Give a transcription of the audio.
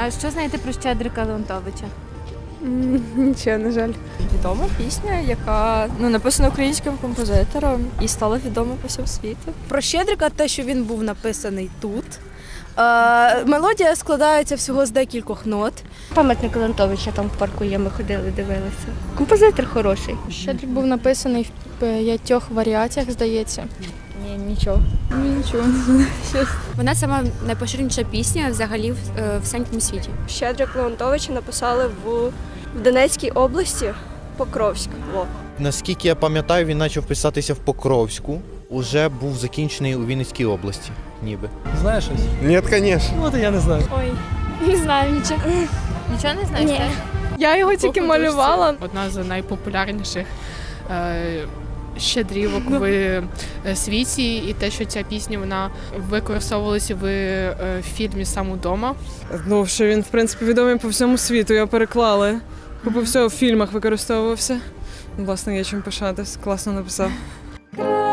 А що знаєте про Щедрика Леонтовича? Нічого, на жаль. Відома пісня, яка ну написана українським композитором і стала відома по всьому світу. Про Щедрика, те, що він був написаний тут. Е, мелодія складається всього з декількох нот. Пам'ятник Леонтовича там в парку є, ми ходили, дивилися. Композитор хороший. Щедрик був написаний в п'ятьох варіаціях, здається. Ні, нічого. Ні, нічого. Вона сама найпоширеніша пісня взагалі в, е, в всенькому світі. Щедрик Леонтовича написали в, в Донецькій області Покровськ. Во. Наскільки я пам'ятаю, він почав писатися в Покровську. Уже був закінчений у Вінницькій області, ніби. Знаєш щось? Нет, конечно. Ну, то я не знаю. Ой, не знаю нічого. Нічого не знаєте? Я його тільки малювала. Одна з найпопулярніших е, щедрівок в е, світі, і те, що ця пісня вона використовувалася в е, фільмі сам удома. Ну, що він, в принципі, відомий по всьому світу. Його переклали. По всього в фільмах використовувався. Власне, є чим пишатись. Класно написав.